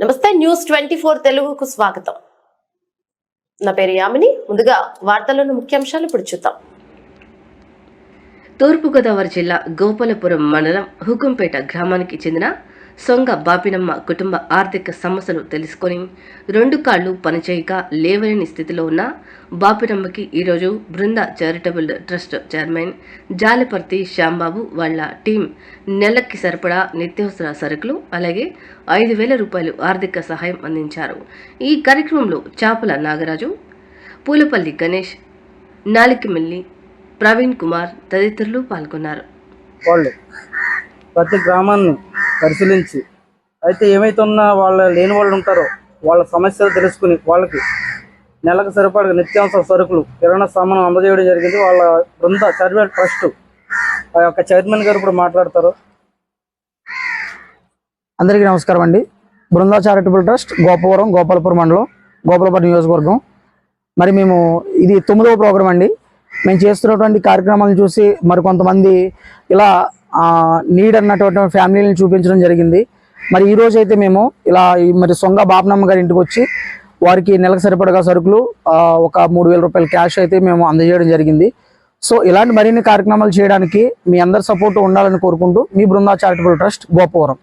నమస్తే news twenty four తెలుగుకు స్వాగతం. నా పేరు యామిని. ముందుగా వార్తలను ముఖ్యాంశాలు ఇప్పుడు చూద్దాం. తూర్పుగోదావరి జిల్లా గోపాలపురం మండలం హుకుంపేట గ్రామానికి చెందిన సొంగ బాపినమ్మ కుటుంబ ఆర్థిక సమస్యలు తెలుసుకొని రెండు కాళ్ళు పనిచేయక లేవలేని స్థితిలో ఉన్న బాపినమ్మకి ఈరోజు Brinda charitable trust chairman Jalaparthi Shyambabu వాళ్ళ టీం నెలకి సరిపడా నిత్యావసర సరుకులు అలాగే ఐదు వేల రూపాయలు ఆర్థిక సహాయం అందించారు. ఈ కార్యక్రమంలో చాపల నాగరాజు పూలపల్లి గణేష్ నాలికిమిల్లి ప్రవీణ్ కుమార్ తదితరులు పాల్గొన్నారు. వాళ్ళు ప్రతి గ్రామాన్ని పరిశీలించి. అయితే ఏమైతున్నా వాళ్ళ లేని వాళ్ళు ఉంటారో వాళ్ళ సమస్యలు తెలుసుకుని వాళ్ళకి నెలకు సరిపడ నిత్యావసర సరుకులు కిరాణా సామాను అందజేయడం జరిగింది. వాళ్ళ బృంద చారిటబుల్ ట్రస్ట్ ఆ యొక్క చైర్మన్ గారు ఇప్పుడు మాట్లాడతారు. అందరికీ నమస్కారం అండి. బృందా చారిటబుల్ ట్రస్ట్ గోపవరం గోపాలపురం మండలం గోపాలపురం నియోజకవర్గం. మరి మేము ఇది తొమ్మిదవ ప్రోగ్రాం అండి. మేము చేస్తున్నటువంటి కార్యక్రమాలను చూసి మరి కొంతమంది ఇలా నీడ్ అన్నటువంటి ఫ్యామిలీని చూపించడం జరిగింది. మరి ఈ రోజు అయితే మేము ఇలా మరి సొంగ బాపనమ్మ గారి ఇంటికి వచ్చి వారికి నెలకు సరిపడగా సరుకులు ఒక మూడు వేల రూపాయల క్యాష్ అయితే మేము అందజేయడం జరిగింది. సో ఇలాంటి మరిన్ని కార్యక్రమాలు చేయడానికి మీ అందరి సపోర్ట్ ఉండాలని కోరుకుంటూ మీ బృందా చారిటబుల్ ట్రస్ట్ గోపవరం.